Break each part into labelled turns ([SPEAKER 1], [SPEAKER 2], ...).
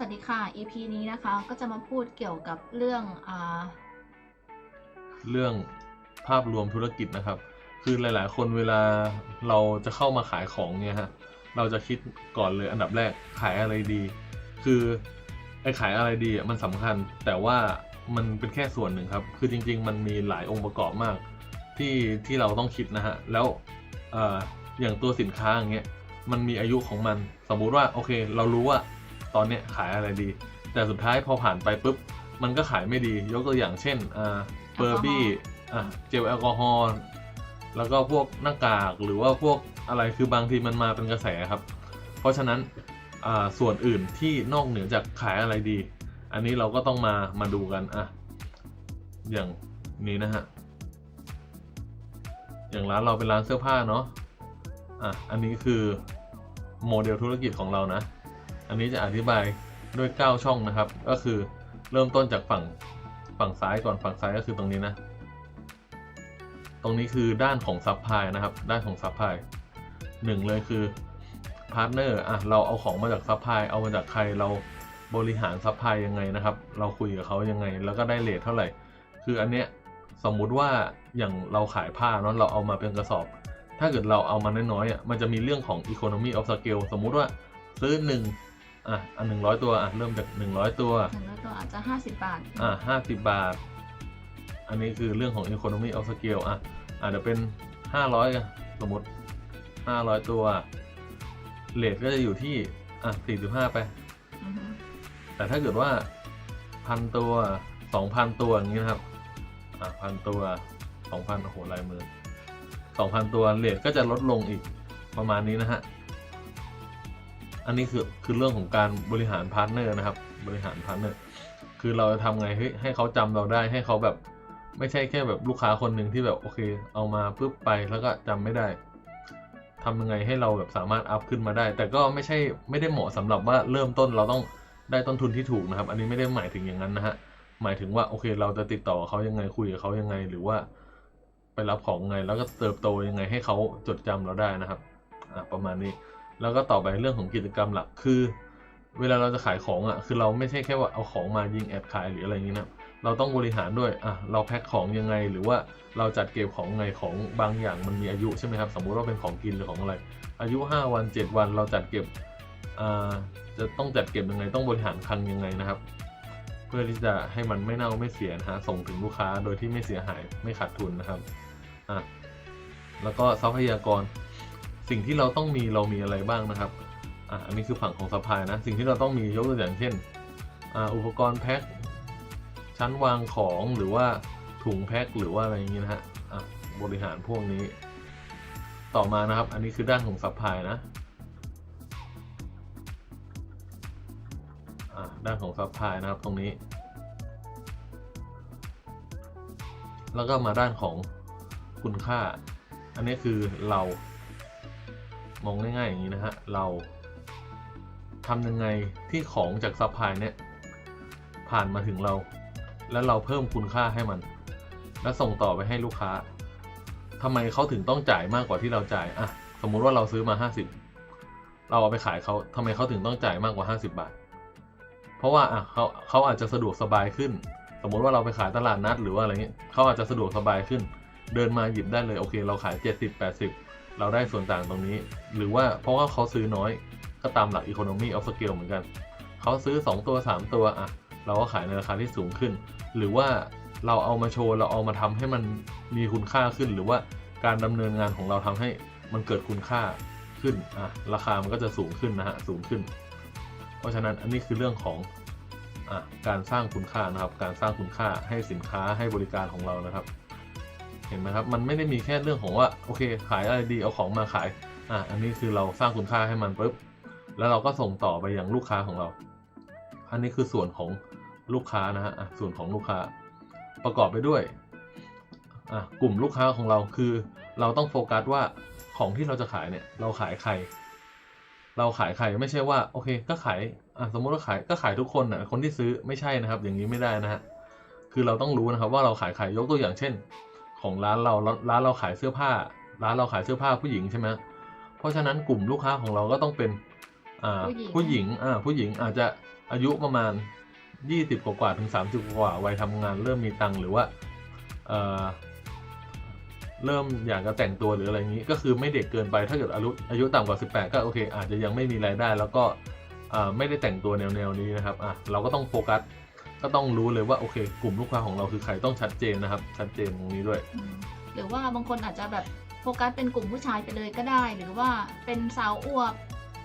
[SPEAKER 1] สวัสดีค่ะ EP นี้นะคะก็จะมาพูดเกี่ยวกับเรื่องอ่า
[SPEAKER 2] เรื่องภาพรวมธุรกิจนะครับ คือหลาย ๆ คนเวลาเราจะเข้ามาขายของเนี่ยฮะเราจะคิดก่อนเลยอันดับแรกขายอะไรดี คือไอ้ขายอะไรดีอะมันสำคัญ แต่ว่ามันเป็นแค่ส่วนหนึ่งครับ คือจริง ๆ มันมีหลายองค์ประกอบมาก ที่ที่เราต้องคิดนะฮะแล้วออย่างตัวสินค้าอย่างเงี้ยมันมีอายุของมัน สมมุติว่าโอเค เรารู้ว่า ตอนเนี้ยขายอะไรดี แต่สุดท้ายพอผ่านไปปุ๊บ มันก็ขายไม่ดี ยกตัวอย่างเช่นอ่าเบอร์บี้อะเจลแอลกอฮอล์แล้วก็พวกหน้ากากหรือว่าพวกอะไรคือบางทีมันมาเป็นกระแสครับ เพราะฉะนั้นอ่าส่วนอื่นที่นอกเหนือจากขายอะไรดี อันนี้เราก็ต้องมามาดูกันอะอย่างนี้นะฮะอย่างร้านเราเป็นร้านเสื้อผ้าเนาะอะอันนี้คือโมเดลธุรกิจของเรานะ อันนี้จะอธิบายด้วย 9 ช่องนะครับ ก็คือเริ่มต้นจากฝั่งฝั่งซ้ายก่อนฝั่งซ้ายก็คือตรงนี้นะ ตรงนี้คือด้านของซัพพลายนะครับ ด้านของซัพพลายหนึ่งเลยคือพาร์ทเนอร์อะเราเอาของมาจากซัพพลายเอามาจากใครเราบริหารซัพพลายยังไงนะครับ เราคุยกับเขายังไง แล้วก็ได้เลทเท่าไหร่ คืออันเนี้ยสมมุติว่าอย่างเราขายผ้าเนาะเราเอามาเป็นกระสอบ ถ้าเกิดเราเอามาน้อยๆอะมันจะมีเรื่องของ economy of scale สมมุติว่าซื้อหนึ่ง อะอันหนึ่งร้อยตัวอะเริ่มจากหนึ่งร้อยตัว
[SPEAKER 1] หนึ่งร้อยตัวอาจจะ50บาท
[SPEAKER 2] อ่าห้าสิบบาท อันนี้คือเรื่องของ economy of scale อะอาจจะเป็นห้าร้อยสมมติห้าร้อยตัวเลทก็จะอยู่ที่อะสี่สิบห้าไป
[SPEAKER 1] อือฮึ
[SPEAKER 2] แต่ถ้าเกิดว่าพันตัวสองพันตัวอย่างนี้นะครับ อะพันตัวสองพันโอ้โหลายมือสองพันตัวเลทก็จะลดลงอีกประมาณนี้นะฮะ อันนี้คือคือเรื่องของการบริหารพาร์ทเนอร์นะครับ บริหารพาร์ทเนอร์คือเราจะทำไงให้ให้เขาจำเราได้ให้เขาแบบ ไม่ใช่แค่แบบลูกค้าคนหนึ่งที่แบบโอเค เอามาปุ๊บไปแล้วก็จำไม่ได้ทำยังไงให้เราแบบสามารถอัพขึ้นมาได้ แต่ก็ไม่ใช่ไม่ได้เหมาะสำหรับว่าเริ่มต้นเราต้องได้ต้นทุนที่ถูกนะครับ อันนี้ไม่ได้หมายถึงอย่างนั้นนะฮะหมายถึงว่าโอเค เราจะติดต่อเขายังไงคุยกับเขายังไง หรือว่าไปรับของไงแล้วก็เติบโตยังไงให้เขาจดจำเราได้นะครับ อะประมาณนี้ แล้วก็ต่อไปเรื่องของกิจกรรมหลักคือ เวลาเราจะขายของอะคือเราไม่ใช่แค่ว่าเอาของมายิงแอดขายหรืออะไรอย่างนี้นะเราต้องบริหารด้วยอะเราแพ็คของยังไง หรือว่าเราจัดเก็บของไงของบางอย่างมันมีอายุใช่ไหมครับสมมุติว่าเป็นของกินหรือของอะไร อายุ 5 วัน 7 วันเราจัดเก็บอ่าจะต้องจัดเก็บยังไงต้องบริหารคลังยังไงนะครับ เพื่อที่จะให้มันไม่เน่าไม่เสียนะฮะส่งถึงลูกค้าโดยที่ไม่เสียหายไม่ขาดทุนนะครับอะแล้วก็ทรัพยากร สิ่งที่เราต้องมีเรามีอะไรบ้างนะครับอะอันนี้คือฝั่งของซัพพลายนะ สิ่งที่เราต้องมียกตัวอย่างเช่นอ่าอุปกรณ์แพ็คชั้นวางของหรือว่าถุงแพ็คหรือว่าอะไรอย่างนี้นะฮะอะบริหารพวกนี้ ต่อมานะครับ อันนี้คือด้านของซัพพลายนะอะด้านของซัพพลายนะครับตรงนี้ แล้วก็มาด้านของคุณค่า อันนี้คือเรา มองง่ายๆอย่างนี้นะฮะ เราทำยังไงที่ของจากซัพพลายเนี่ยผ่านมาถึงเรา แล้วเราเพิ่มคุณค่าให้มัน แล้วส่งต่อไปให้ลูกค้าทำไมเขาถึงต้องจ่ายมากกว่าที่เราจ่ายอะสมมุติว่าเราซื้อมา 50 เราเอาไปขายเขาทำไมเขาถึงต้องจ่ายมากกว่า 50 บาท เพราะว่าอะเขาเขาอาจจะสะดวกสบายขึ้น สมมุติว่าเราไปขายตลาดนัดหรือว่าอะไรเงี้ยเขาอาจจะสะดวกสบายขึ้น เดินมาหยิบได้เลยโอเค เราขาย 70 80 เราได้ส่วนต่างตรงนี้ หรือว่าเพราะว่าเขาซื้อน้อยก็ตามหลัก economy of scale เหมือนกัน เขาซื้อ 2 ตัว 3 ตัวอะเราก็ขายในราคาที่สูงขึ้น หรือว่าเราเอามาโชว์เราเอามาทำให้มันมีคุณค่าขึ้น หรือว่าการดำเนินงานของเราทำให้มันเกิดคุณค่าขึ้นอะราคามันก็จะสูงขึ้นนะฮะสูงขึ้น เพราะฉะนั้นอันนี้คือเรื่องของอะการสร้างคุณค่านะครับ การสร้างคุณค่าให้สินค้าให้บริการของเรานะครับ เห็นไหมครับ มันไม่ได้มีแค่เรื่องของว่าโอเค ขายอะไรดีเอาของมาขายอะอันนี้คือเราสร้างคุณค่าให้มันปุ๊บแล้วเราก็ส่งต่อไปอยังลูกค้าของเรา อันนี้คือส่วนของลูกค้านะฮะส่วนของลูกค้าประกอบไปด้วยอะกลุ่มลูกค้าของเราคือเราต้องโฟกัสว่าของที่เราจะขายเนี่ยเราขายใคร เราขายใครไม่ใช่ว่าโอเค ก็ขายอะสมมติว่าขายก็ขายทุกคนนะคนที่ซื้อไม่ใช่นะครับ อย่างนี้ไม่ได้นะฮะคือเราต้องรู้นะครับว่าเราขายใครยกตัวอย่างเช่น ของร้านเราร้านเราขายเสื้อผ้า ร้านเราขายเสื้อผ้าผู้หญิงใช่ไหมเพราะฉะนั้นกลุ่มลูกค้าของเราก็ต้องเป็นอ่า
[SPEAKER 1] ผู้
[SPEAKER 2] ผู้
[SPEAKER 1] ห
[SPEAKER 2] ห
[SPEAKER 1] ญิ
[SPEAKER 2] ญิ
[SPEAKER 1] ง
[SPEAKER 2] งอ่าผู้หญิงอาจจะอายุประมาณ 20 กว่ากว่าๆถึง 30 กว่าๆวัยทำงานเริ่มมีตังค์หรือว่าเอ่อเริ่มอยากจะแต่งตัวหรืออะไรอย่างนี้ ก็คือไม่เด็กเกินไปถ้าเกิดอายุอายุต่ำกว่า 18 ก็โอเค อาจจะยังไม่มีรายได้ แล้วก็อ่าไม่ได้แต่งตัวแนวแนวๆนี้นะครับอะเราก็ต้องโฟกัส ก็ต้องรู้เลยว่าโอเค กลุ่มลูกค้าของเราคือใครต้องชัดเจนนะครับ ชัดเจนตรงนี้ด้วย
[SPEAKER 1] อืมหรือว่าบางคนอาจจะแบบโฟกัสเป็นกลุ่มผู้ชายไปเลยก็ได้ หรือว่าเป็นสาวอวบ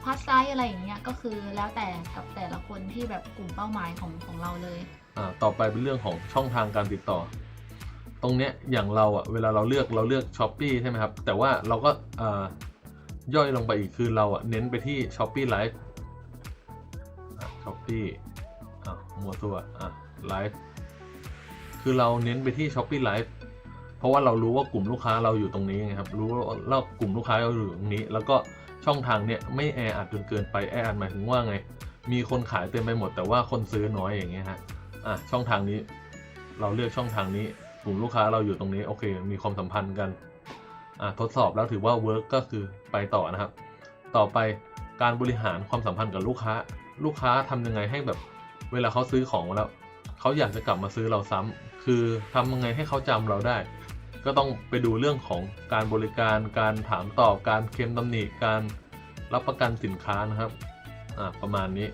[SPEAKER 1] พัสไซส์อะไรอย่างเงี้ยก็คือแล้วแต่กับแต่ละคนที่แบบกลุ่มเป้าหมายของของเราเลย
[SPEAKER 2] อ่าต่อไปเป็นเรื่องของช่องทางการติดต่อ ตรงเนี้ยอย่างเราอะเวลาเราเลือกเราเลือกช้อปปีใช่ไหมครับ แต่ว่าเราก็อ่าย่อยลงไปอีกคือเราอะเน้นไปที่ช้อปปี้ไลฟ์ช้อปปี้อะ มัวตัวอะไลฟ์คือเราเน้นไปที่ช้อปปี้ไลฟ์เพราะว่าเรารู้ว่ากลุ่มลูกค้าเราอยู่ตรงนี้ไงครับ รู้ว่าเรากลุ่มลูกค้าเราอยู่ตรงนี้ แล้วก็ช่องทางเนี้ยไม่แออัดจนเกินไปแออัดหมายถึงว่าไง มีคนขายเต็มไปหมด แต่ว่าคนซื้อน้อยอย่างเงี้ยฮะอะช่องทางนี้ เราเลือกช่องทางนี้ กลุ่มลูกค้าเราอยู่ตรงนี้โอเค มีความสัมพันธ์กันอะทดสอบแล้วถือว่าเวิร์กก็คือไปต่อนะครับ ต่อไปการบริหารความสัมพันธ์กับลูกค้า ลูกค้าทำยังไงให้แบบ เวลาเขาซื้อของแล้วเขาอยากจะกลับมาซื้อเราซ้ำคือทำยังไงให้เขาจำเราได้ ก็ต้องไปดูเรื่องของการบริการ การถามตอบ การเค็มตำหนิ การรับประกันสินค้านะครับ อะประมาณนี้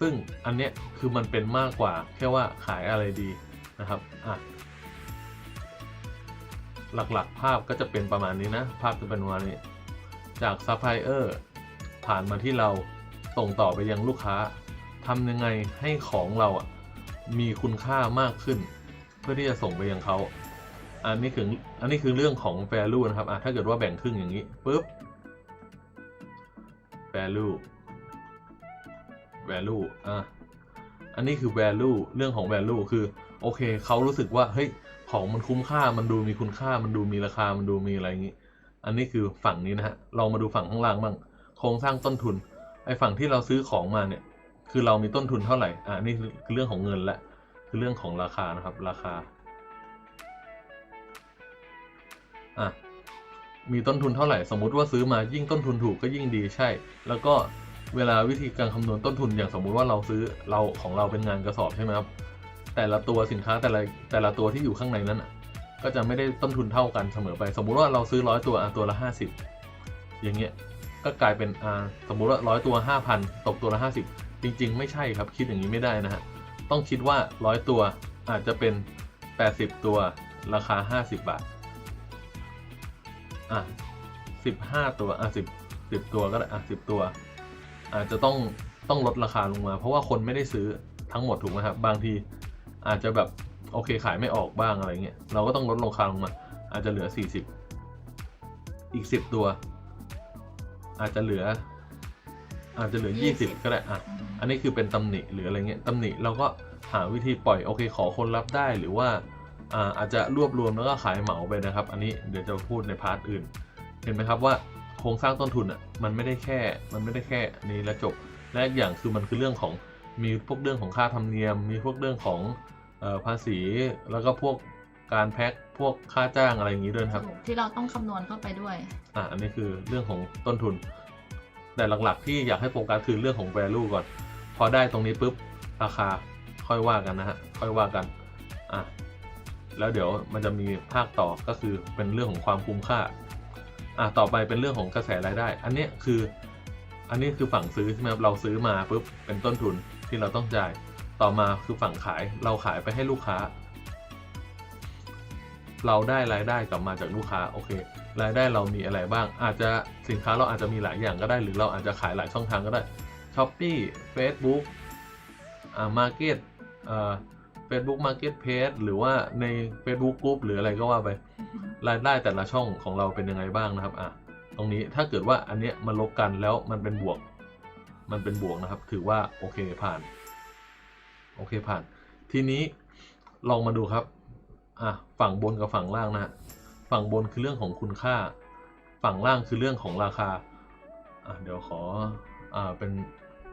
[SPEAKER 2] ซึ่งอันเนี้ยคือมันเป็นมากกว่าแค่ว่าขายอะไรดีนะครับ อะ หลักๆภาพก็จะเป็นประมาณนี้นะ ภาพจะเป็นประมาณนี้ จากซัพพลายเออร์ผ่านมาที่เราส่งต่อไปยังลูกค้า ทำยังไงให้ของเราอะมีคุณค่ามากขึ้น เพื่อที่จะส่งไปยังเขาอันนี้คืออันนี้คือเรื่องของ value นะครับอะถ้าเกิดว่าแบ่งครึ่งอย่างนี้ปุ๊บ value value อะอันนี้คือ value เรื่องของ value คือโอเคเขารู้สึกว่าเฮ้ยของมันคุ้มค่ามันดูมีคุณค่ามันดูมีราคามันดูมีอะไรอย่างนี้ อันนี้คือฝั่งนี้นะฮะลองมาดูฝั่งข้างล่างบ้างโครงสร้างต้นทุนไอ้ฝั่งที่เราซื้อของมาเนี่ย คือเรามีต้นทุนเท่าไหร่ อ่านี่คือเรื่องของเงินและ คือเรื่องของราคานะครับ ราคา อะ มีต้นทุนเท่าไหร่ สมมุติว่าซื้อมายิ่งต้นทุนถูกก็ยิ่งดีใช่ แล้วก็เวลาวิธีการคำนวณต้นทุนอย่างสมมุติว่าเราซื้อเราของเราเป็นงานกระสอบใช่ไหมครับ แต่ละตัวสินค้าแต่ละแต่ละตัวที่อยู่ข้างในนั้นอะ ก็จะไม่ได้ต้นทุนเท่ากันเสมอไป สมมุติว่าเราซื้อร้อยตัวอะตัวละห้าสิบอย่างเงี้ย ก็กลายเป็นอ่าสมมุติว่าร้อยตัวห้าพันตกตัวละห้าสิบ จริงๆ ไม่ใช่ครับคิดอย่างนี้ไม่ได้นะฮะต้องคิดว่าร้อยตัวอาจจะเป็นแปดสิบตัว ราคาห้าสิบบาท อะสิบห้าตัว อะสิบสิบตัวก็ได้ อะสิบตัว อาจจะต้องต้องลดราคาลงมา เพราะว่าคนไม่ได้ซื้อทั้งหมดถูกไหมครับ บางทีอาจจะแบบโอเคขายไม่ออกบ้างอะไรเงี้ย เราก็ต้องลดราคาลงมา อาจจะเหลือ 40 อีก 10 ตัว อาจจะเหลือ อาจจะเหลือ 20 ก็ได้อะอันนี้คือเป็นตำหนิหรืออะไรเงี้ยตำหนิเราก็หาวิธีปล่อยโอเคขอคนรับได้หรือว่าอ่าอาจจะรวบรวมแล้วก็ขายเหมาไปนะครับ อันนี้เดี๋ยวจะพูดในพาร์ทอื่น เห็นไหมครับว่าโครงสร้างต้นทุนอะมันไม่ได้แค่มันไม่ได้แค่นี้แล้วจบและอีกอย่างคือมันคือเรื่องของมีพวกเรื่องของค่าธรรมเนียม มีพวกเรื่องของเอ่อภาษีแล้วก็พวกการแพ็คพวกค่าจ้างอะไรอย่างนี้ด้วยนะครับ
[SPEAKER 1] ถูกที่เราต้องคำนวณเข้าไปด้วย
[SPEAKER 2] อะอันนี้คือเรื่องของต้นทุน แต่หลักๆที่อยากให้โฟกัสคือเรื่องของ value ก่อน พอได้ตรงนี้ปุ๊บราคาค่อยว่ากันนะฮะค่อยว่ากันอะแล้วเดี๋ยวมันจะมีภาคต่อก็คือเป็นเรื่องของความคุ้มค่าอะต่อไปเป็นเรื่องของกระแสรายได้ อันนี้คือ อันนี้คือฝั่งซื้อใช่ไหมครับเราซื้อมาปุ๊บเป็นต้นทุนที่เราต้องจ่ายต่อมาคือฝั่งขายเราขายไปให้ลูกค้า เราได้รายได้กลับมาจากลูกค้าโอเครายได้เรามีอะไรบ้าง อาจจะสินค้าเราอาจจะมีหลายอย่างก็ได้ หรือเราอาจจะขายหลายช่องทางก็ได้ช้อปปี้เฟซบุ๊กอ่ามาร์เก็ตอ่าเฟซบุ๊กมาร์เก็ตเพจหรือว่าใน Facebook ก r ุ u p หรืออะไรก็ว่าไปรายได้แต่ละช่องของเราเป็นยังไงบ้างนะครับอะตรงนี้ถ้าเกิดว่าอันเนี้ยมันลบกันแล้วมันเป็นบวก มันเป็นบวกนะครับ ถือว่าโอเคผ่าน โอเคผ่าน ทีนี้ลองมาดูครับอะฝั่งบนกับฝั่งล่างนะ ฝั่งบนคือเรื่องของคุณค่า ฝั่งล่างคือเรื่องของราคาอะเดี๋ยวขออ่าเป็น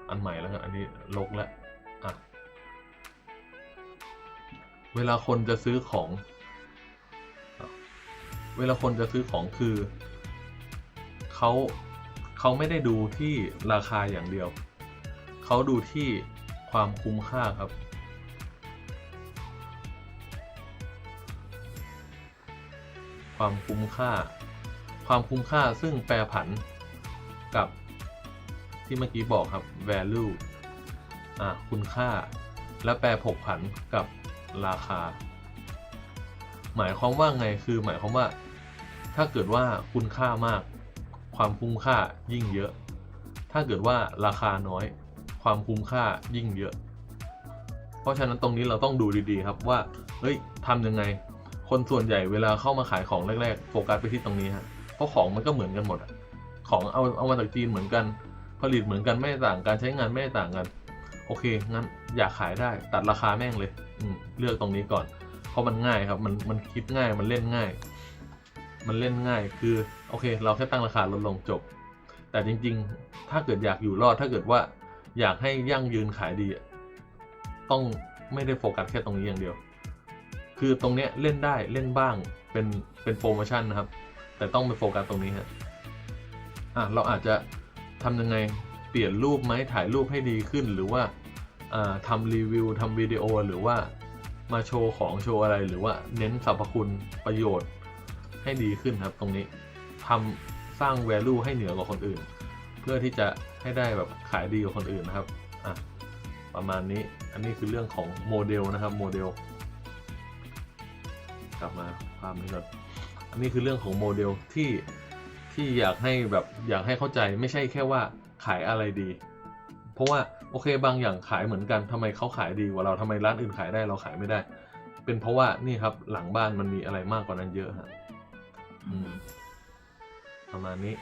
[SPEAKER 2] อันใหม่แล้วกันอันนี้ลกแล้วอะเวลาคนจะซื้อของอเวลาคนจะซื้อของคือเขาเขาไม่ได้ดูที่ราคาอย่างเดียว เขาดูที่ความคุ้มค่าครับ ความคุ้มค่า ความคุ้มค่าซึ่งแปรผันกับที่เมื่อกี้บอกครับ value อะคุณค่า และแปรผกผันกับราคา หมายความว่าไงคือ หมายความว่า ถ้าเกิดว่าคุณค่ามาก ความคุ้มค่ายิ่งเยอะ ถ้าเกิดว่าราคาน้อย ความคุ้มค่ายิ่งเยอะ เพราะฉะนั้นตรงนี้เราต้องดูดีๆครับว่าเฮ้ยทำยังไง คนส่วนใหญ่เวลาเข้ามาขายของแรกๆ โฟกัสไปที่ตรงนี้ฮะ เพราะของมันก็เหมือนกันหมดอะของเอาเอามาจากจีนเหมือนกัน ผลิตเหมือนกันไม่ต่างการใช้งานไม่ต่างกัน โอเค งั้นอยากขายได้ตัดราคาแม่งเลยอืเลือกตรงนี้ก่อน เพราะมันง่ายครับมันมันคิดง่ายมันเล่นง่าย มันเล่นง่ายคือโอเค เราแค่ตั้งราคาลดลงจบ แต่จริง ๆ ถ้าเกิดอยากอยู่รอดถ้าเกิดว่าอยากให้ยั่งยืนขายดีอะต้องไม่ได้โฟกัสแค่ตรงนี้อย่างเดียว คือตรงเนี้ยเล่นได้เล่นบ้างเป็นเป็นโปรโมชั่นนะครับ แต่ต้องไปโฟกัสตรงนี้ฮะอะเราอาจจะทำยังไงเปลี่ยนรูปไหมถ่ายรูปให้ดีขึ้น หรือว่าอ่าทำรีวิวทำวิดีโอหรือว่ามาโชว์ของโชว์อะไรหรือว่าเน้นสรรพคุณประโยชน์ให้ดีขึ้นครับตรงนี้ทำสร้าง value ให้เหนือกว่าคนอื่น เพื่อที่จะให้ได้แบบขายดีกว่าคนอื่นนะครับอะประมาณนี้อันนี้คือเรื่องของโมเดลนะครับโมเดล กลับมาภาพนี้ก่อนอันนี้คือเรื่องของโมเดลที่ที่อยากให้แบบอยากให้เข้าใจไม่ใช่แค่ว่าขายอะไรดี เพราะว่าโอเคบางอย่างขายเหมือนกันทำไมเขาขายดีกว่าเราทำไมร้านอื่นขายได้เราขายไม่ได้ เป็นเพราะว่านี่ครับหลังบ้านมันมีอะไรมากกว่านั้นเยอะฮะประมาณนี้